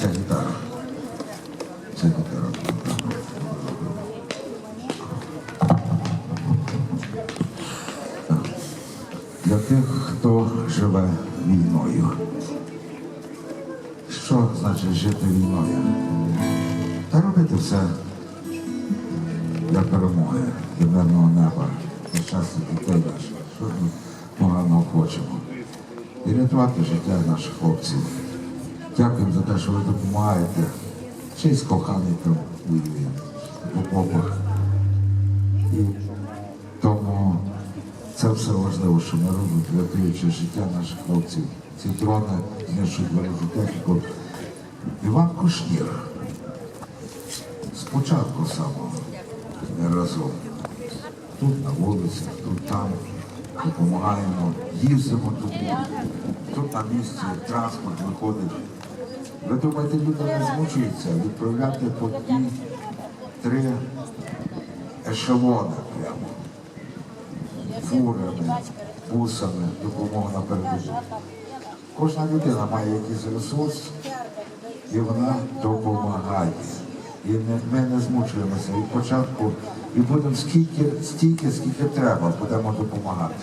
Ця гітара. Ця гітара. Для тих, хто живе війною. Що значить жити війною? Та робити все для перемоги, для мирного неба, для щастя дітей наших, що ми поганого хочемо. І рятувати життя наших хлопців. Дякуємо за те, що ви допомагаєте. Ще й з коханий там воює в окопах. І тому це все важливо, що ми робимо, рятуючи життя наших хлопців. Ці дрони знищують ворожу техніку. Іван Кушнір. Спочатку самого не разом. Тут на вулицях, тут там допомагаємо, їздимо туди, тут на місці транспорт виходить. Ви думаєте, люди не змучуються відправляти по дві, три ешелони прямо, фурами, бусами, допомога на передову. Кожна людина має якийсь ресурс, і вона допомагає. І ми не змучуємося від початку і будемо скільки, стільки, скільки треба, будемо допомагати.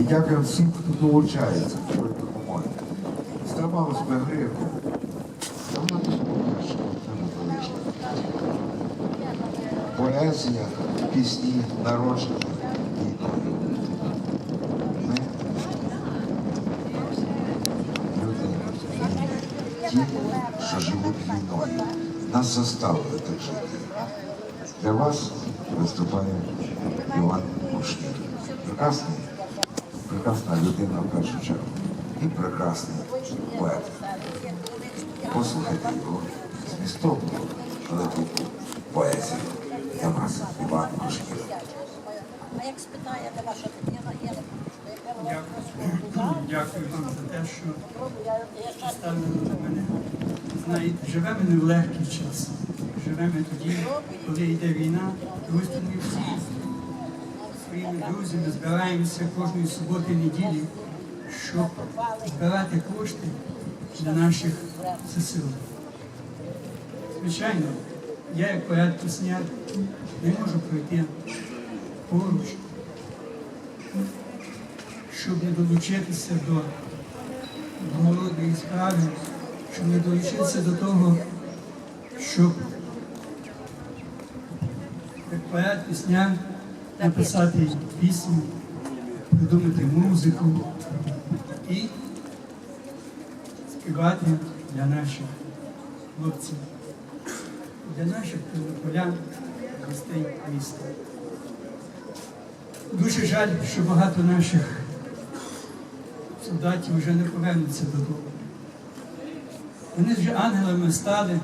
І дякуємо всім, хто долучається до допомоги. Здавалось би гривку. Поезія, пісні. Люди, ті, що живуть війною, нас заставили так жити. Для вас виступає Іван Кушнір. Прекрасний, прекрасна людина в першу чергу. І прекрасний поет. Послухайте його змістовну, таку поезію. Для вас Іван Кушнір. А як спитає, ваша дитина, Дякую. Вам за те, що ставили мене. Знаєте, живемо не в легкий час. Живемо тоді, коли йде війна, тому ми всі своїми друзями збираємося кожної суботи неділі, щоб збирати кошти для наших ЗСУ. Звичайно, я як поет пісняр не можу пройти поруч щоб не долучитися до благородної справи, щоб не долучитися до того, щоб поет пісня написати пісню, придумати музику і співати для наших хлопців, для наших тернополян, гостей міста. Дуже жаль, що багато наших солдатів вже не повернуться додому. Вони вже ангелами стали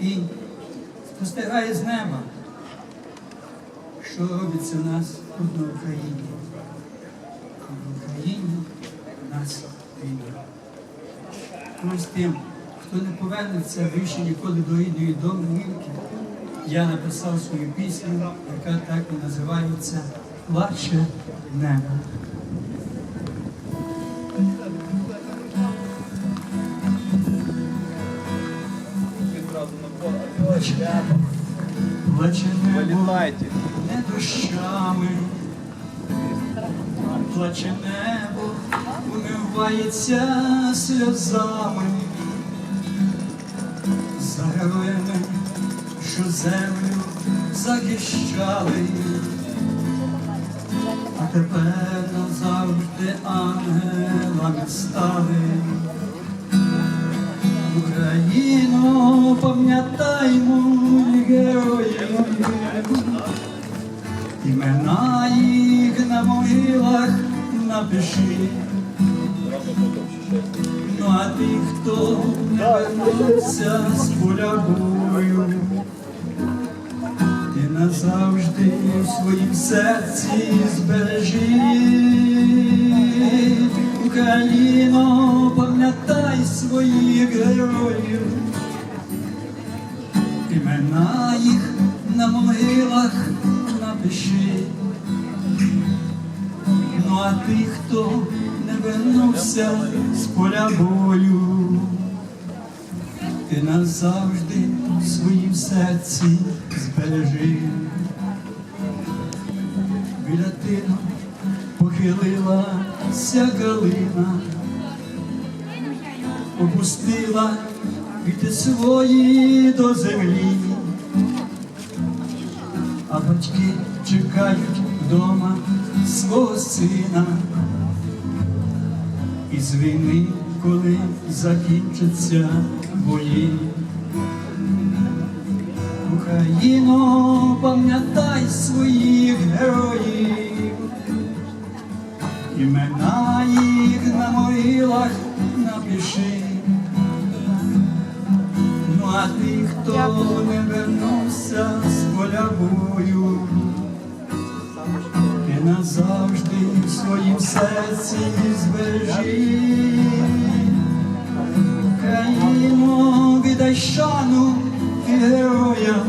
і спостерігає з неба, що робиться в нас тут на Україні. А в Україні в нас війна. Ось тим, хто не повернеться більше ніколи до рідної домівки, я написав свою пісню, яка так і називається Плаче небо. Плаче небо, плаче небо, Вылетайте. не дощами, плаче небо, умивається сльозами. За героями, що землю захищали, а тепер назавжди ангелами стали. Україно, пам'ятаймо героїв, імена їх на могилах напиши. Ну а ті, хто не вернувся з поля бою, ти назавжди в своїм серці збережи. Україно, пам'ятай своїх героїв, імена їх на могилах напиши. Ну а тих, хто не вернувся з поля бою, ти нас завжди в своїм серці збережи. Біля тину похилилася калина, опустила квіти свої до землі, а батьки чекають вдома свого сина. Із війни, коли закінчаться бої. Україно, пам'ятай своїх героїв, імена їх на могилах напиши. А тих, хто не вернувся з поля бою, ти назавжди в своїм серці збережи. Країно, віддай шану героям,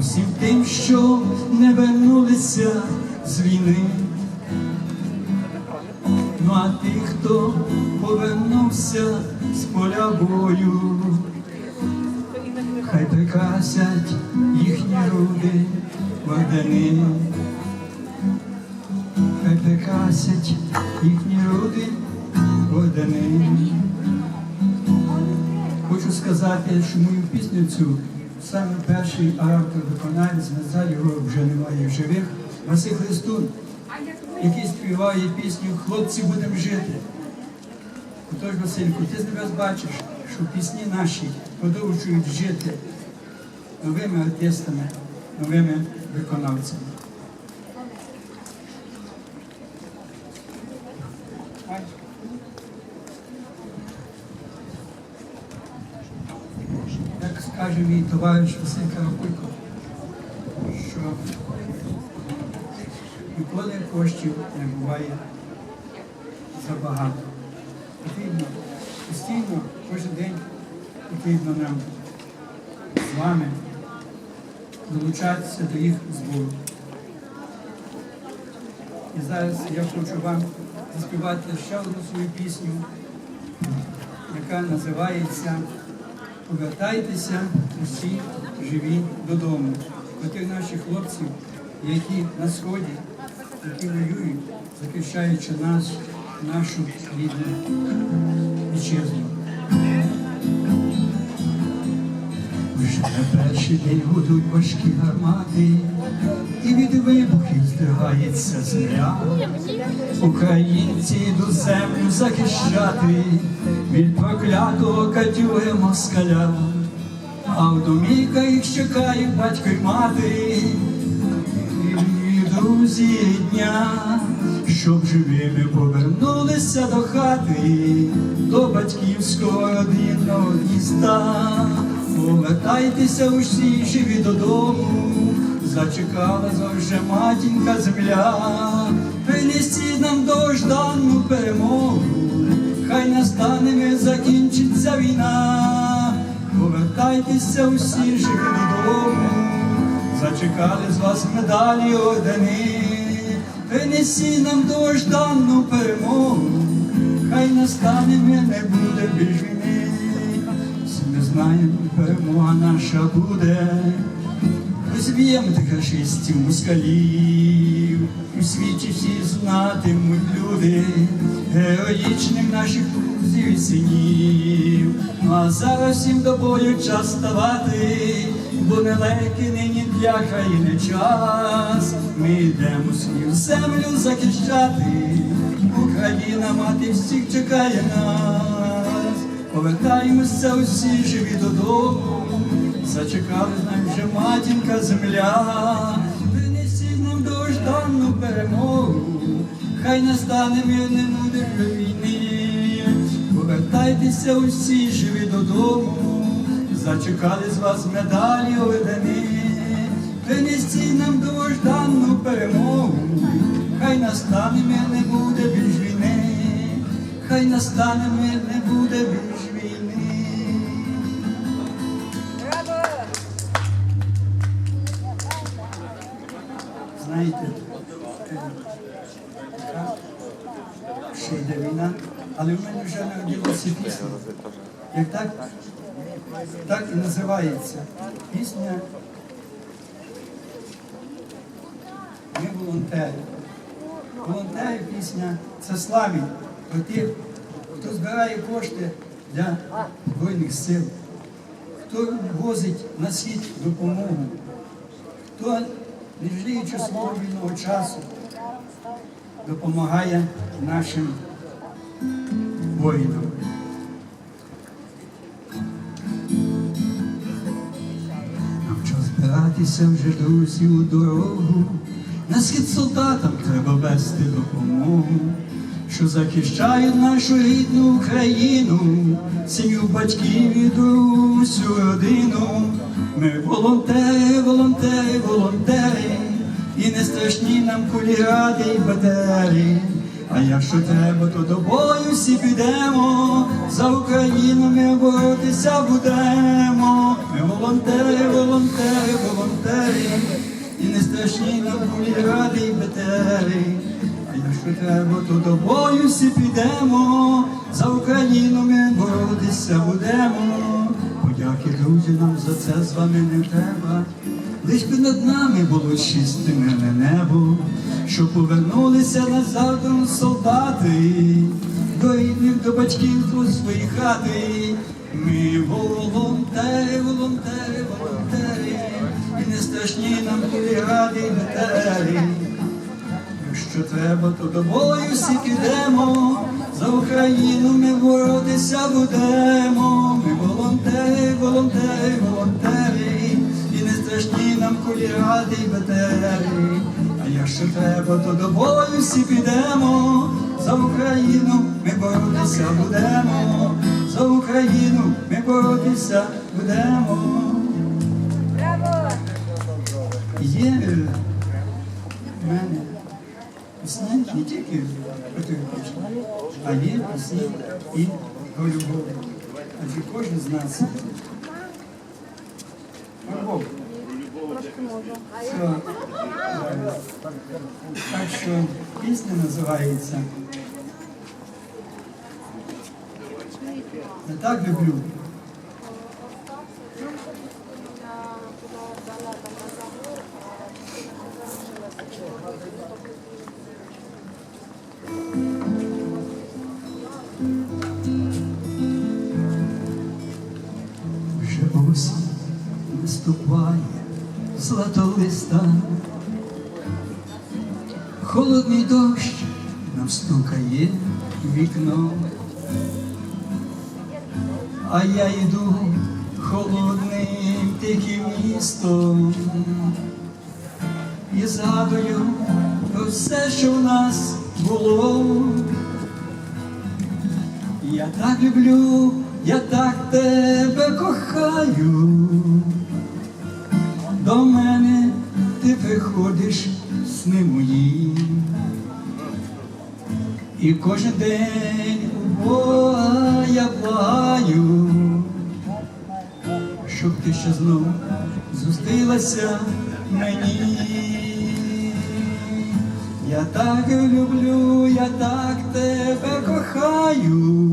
усім тим, що не вернулися з війни. Повернувся з поля бою, хай прикрасять їхні руди ордени, хай прикрасять їхні руди ордени. Хочу сказати, що мою пісню цю саме перший автор виконавець, на жаль, його вже немає в живих, Василь Христун, який співає пісню Хлопці будемо жити. Отож, Васильку, ти з небес бачиш, що пісні наші продовжують жити новими артистами, новими виконавцями. Як скаже мій товариш Василь Карапулько, що ніколи коштів не буває забагато. Потрібно постійно, кожен день потрібно нам з вами долучатися до їх збору. І зараз я хочу вам заспівати ще одну свою пісню, яка називається Повертайтеся усі живі додому. До тих наших хлопців, які на сході, які воюють, захищаючи нас, нашу рідну вітчизну. Вже на перший день гудуть важкі гармати, і від вибухів здригається земля. Українці йдуть землю захищати від проклятого катюги москаля, а в домівках їх чекають батько й мати, і друзі дня, щоб живими повернулися до хати, до батьківського родинного гнізда. Повертайтеся усі живі додому, зачекала завжди матінка земля, принесіть нам довжданну перемогу, хай настане мир, закінчиться війна, повертайтеся усі живі додому, зачекали з вас медалі ордени, принесіть нам довжданну перемогу, хай настане мир, не буде більш війни. Всі ми знаємо, перемога наша буде. Розб'ємо тих рашистів, москалів, у світі всі знатимуть люди, героїчних наших друзів і синів. Ну а зараз всім до бою час ставати, бо нелегкий нині для країни час. Ми йдемо свою землю захищати, Україна мати всіх чекає нас. Повертаємося усі живі додому, зачекали з нами вже матінка земля, принесіть нам довжданну перемогу, хай настане мир, не буде війни. Повертайтеся усі живі додому, зачекали з вас медалі ордени, принесіть нам довжданну перемогу, хай настане мир, не буде більш війни хай настане мир, не буде більш війни. Знаєте, е, така Але в мене вже народилася пісня. Як так, так і називається. Пісня Ми волонтери. Волонтери пісня це славі про тих, хто збирає кошти для Збройних сил, хто возить на світ допомогу, хто, не жаліючи свого вільного часу, допомагає нашим воїнам. Нам час збиратися вже друзі у дорогу. На схід солдатам треба вести допомогу, що захищають нашу рідну Україну, сім'ю батьків і всю родину. Ми волонтери, волонтери, волонтери, і не страшні нам кулі ради і бадери. А якщо треба, то до бою всі підемо, за Україну ми боротися будемо. Ми волонтери, волонтери, волонтери, і не страшні нам кулі ради і бетери. Якщо треба, то до бою всі підемо, за Україну ми боротися будемо. Подяки, друзі, нам за це з вами не треба. Лиш би над нами було чисте мирне небо, що повернулися назад солдати, до рідних, до батьків, до своїх хати. Ми волонтери, волонтери, волонтери, страшні нам кулі ради і ветери. Якщо треба, то до бою всі підемо, за Україну ми боротися будемо. Ми волонтери, волонтери, волонтери, і не страшні нам кулі ради й ветери. А якщо треба, то до бою всі підемо, за Україну ми боротися будемо, за Україну ми боротися будемо. Є е, в мене пісні не тільки патріотичні, а є пісні і про любов. Адже кожен з нас. Любов. Все. Е, Так що пісня називається Не так люблю. Наступає златолиста, холодний дощ нам стукає вікно, а я йду холодним тихим містом і згадую все, що в нас було. Я так люблю, я так тебе кохаю. Мої. І кожен день у Бога я благаю, щоб ти ще знов зустрілася мені. Я так люблю, я так тебе кохаю.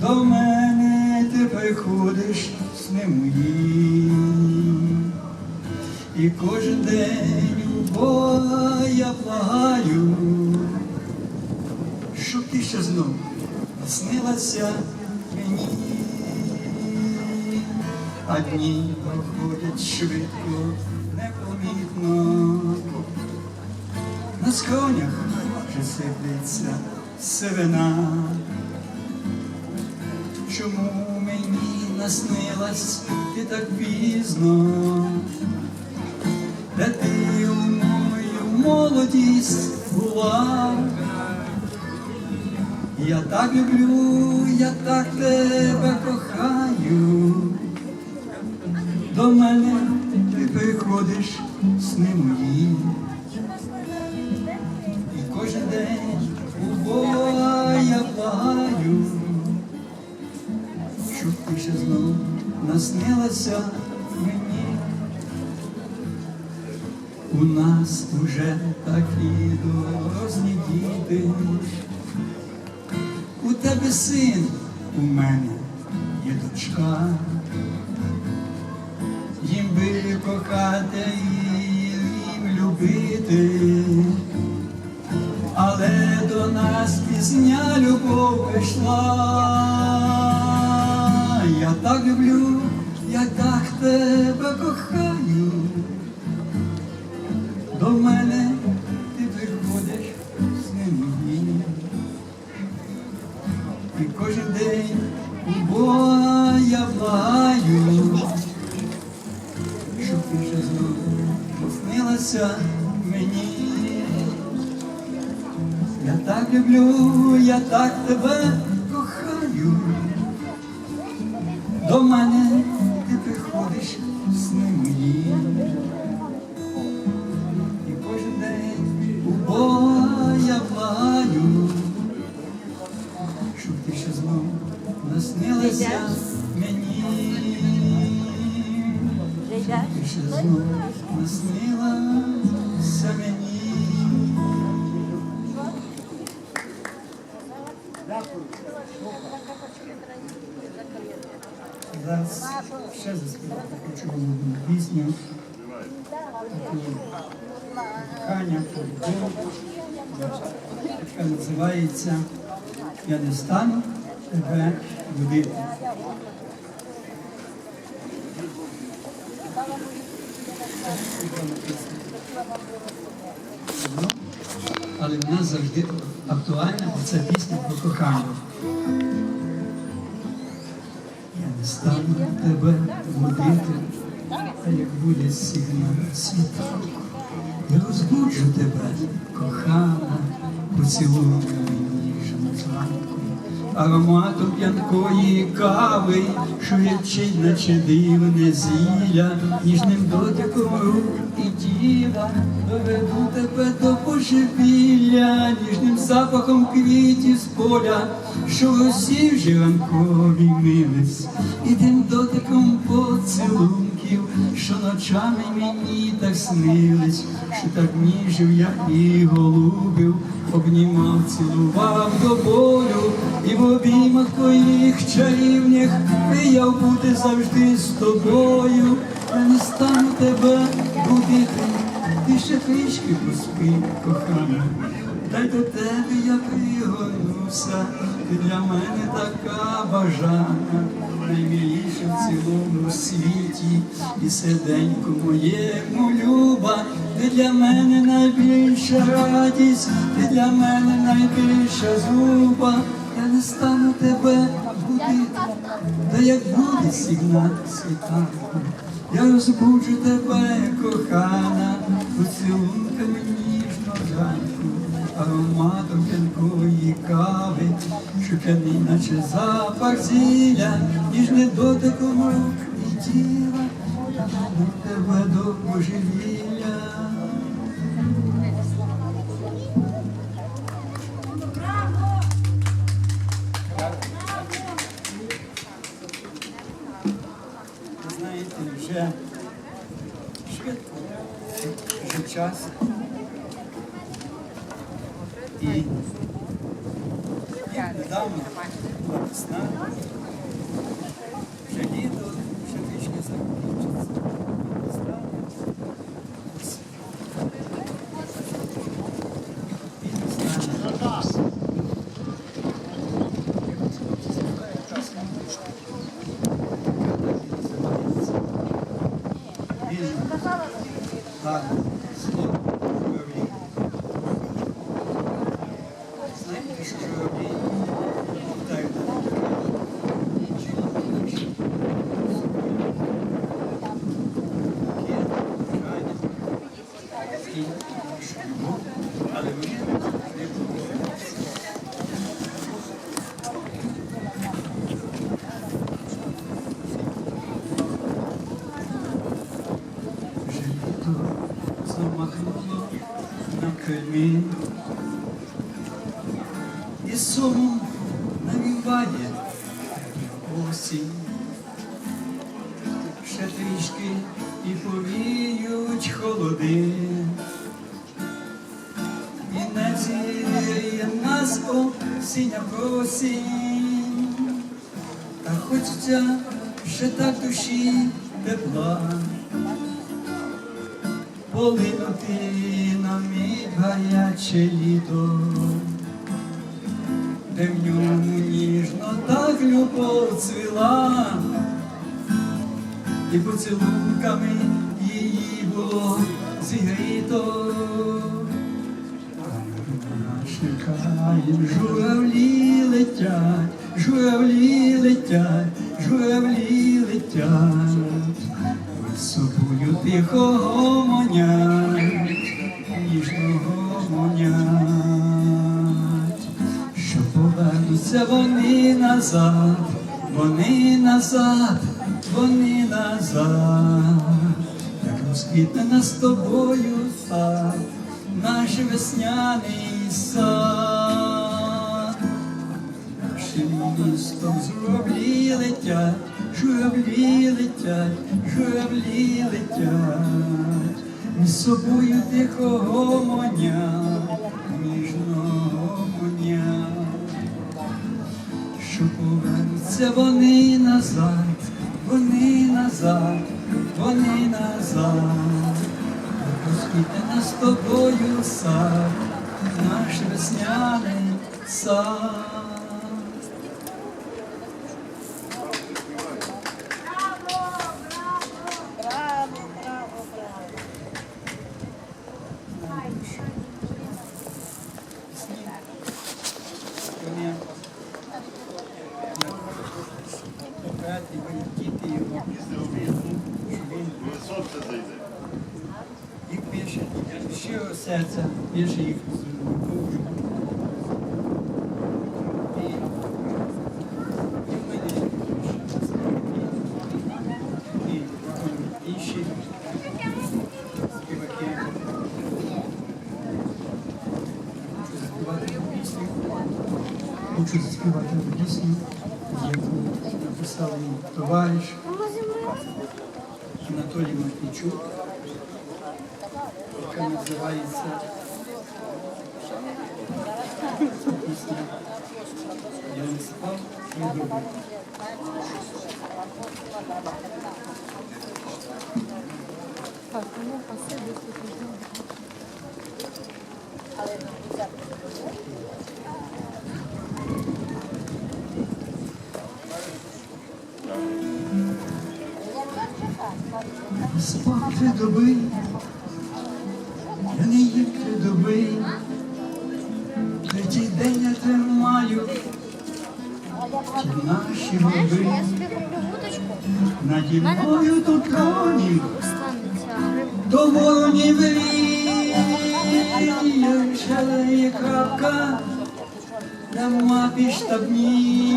До мене ти приходиш сни мої. І кожен день Бога я благаю, щоб ти знов снилася мені. А дні проходять швидко, непомітно. На скронях вже сиплеться сивина. Чому мені наснилась ти так пізно? Де ти молодість була? Я так люблю, я так тебе кохаю. До мене ти приходиш сни мої. І кожен день у Бога я благаю, щоб ти ще знов наснилася У нас уже такі дорослі діти, є син, у мене є дочка. Їм би кохати, їм любити, але до нас пізня любов прийшла. Я так люблю, я так тебе кохаю. До мене ти приходиш з мені. І кожен день у Бога я благаю, щоб ти вже знову наснилася мені. Я так люблю, я так тебе Ще знов наснилася мені. Зараз ще заспівати хочу пісню. Кохання, яка називається Я не стану тебе любити. Але вона завжди актуальна, бо це пісня про кохання. Я не стану тебе водити, а як буде сигнал світанку, я розбуджу тебе, кохана, поцілую ароматом п'янкої кави, що вчить, наче дивне зілля, ніжним дотиком рук і тіла, доведу тебе до божевілля, ніжним запахом квітів з поля, що росі вже ранкові мились, і тим дотиком поцілунків, що ночами мені так снились, що так ніжив я і голубив, обнімав, цілував до болю, і в обіймах твоїх чарівних мріяв бути завжди з тобою, я не стану тебе будити, ти ще трішки поспи, кохана. Дай до тебе я пригорнуся, ти для мене така бажана, наймиліша в цілому світі, і серденько моєму люба, ти для мене найбільша радість, ти для мене найбільша зуба, я не стану тебе будити, та як буде сигнал світанку, я розбуджу тебе, кохана, поцілунками ніжно зранку, ароматом п'янкої кави, п'яний, наче запах зілля, ніжне дотиком рук і тіла, до тебе до божевілля. Знаєте, вже швидко, вже час. І недавно була весна, вже літо, вже трішки закінчиться. Весна, осінь. І весна. Він так, слово журавлі. Знаєте, що журавлі літають але вони не будуть. Вже літо замахнуло на і сумом навіває осінь. Ще трішки і повіють холоди, і не зіє нас осіння просінь. а хочеться ще так душі тепла. Полинути гаряче літо, де в ньому ніжно так любов цвіла, і поцілунками її було зігріто. Чекаєм, журавлі летять, журавлі летять, журавлі летять, з тихо гомонять, ніжно гомонять, що повернуться вони назад, вони назад, вони назад, як розквітне з тобою сад, наш весняний сад, нашим містом журавлі летять, журавлі летять, журавлі летять, між собою тихо гомонять, ніжно гомонять, що повернуться вони назад, вони назад, вони назад. Розквітне нас з тобою сад, наш весняний сад. Браво, браво, браво. Вони брати і діти його, щоб він Сонце зайде. їх пише з щирого серця, пише їх з любов'ю. І, і в мене і, і інші співаки. Хочу заспівати пісню. Хочу заспівати пісню, яку написав мій товариш Анатолій Матвійчук, яка називається пісня Я не спав, не добре. Спав наші вудочку, Наді мною тут риба. до воронів шалеє крапка, на мапі штабні,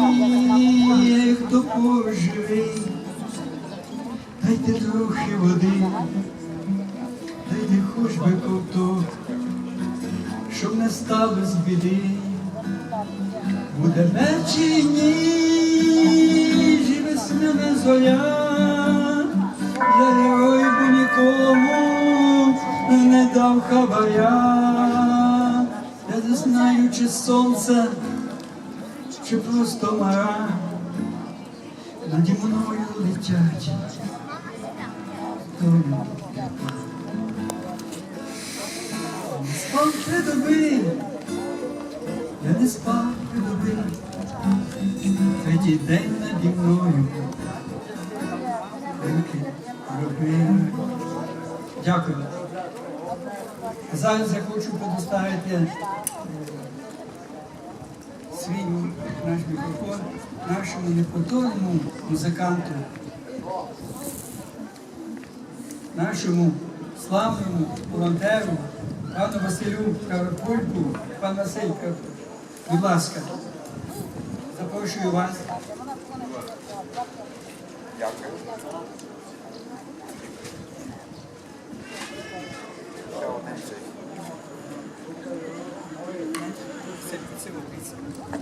хто поживий. Дайте трохи води, дайте хоч би ковток, щоб не сталося біди. Буде вечір ніж і весняна я герой би нікому не дав хабаря, я не знаю, чи сонце, чи просто мара, наді мною летять. Спав три доби, я не спав третій день наді мною. Руки робили. Дякую. Зараз я хочу предоставити е, свій наш мікрофон нашому неповторному музиканту, нашому славному волонтеру, пану Василю Карапульку. Пан Василь, будь ласка, запрошую вас. Це, це описано.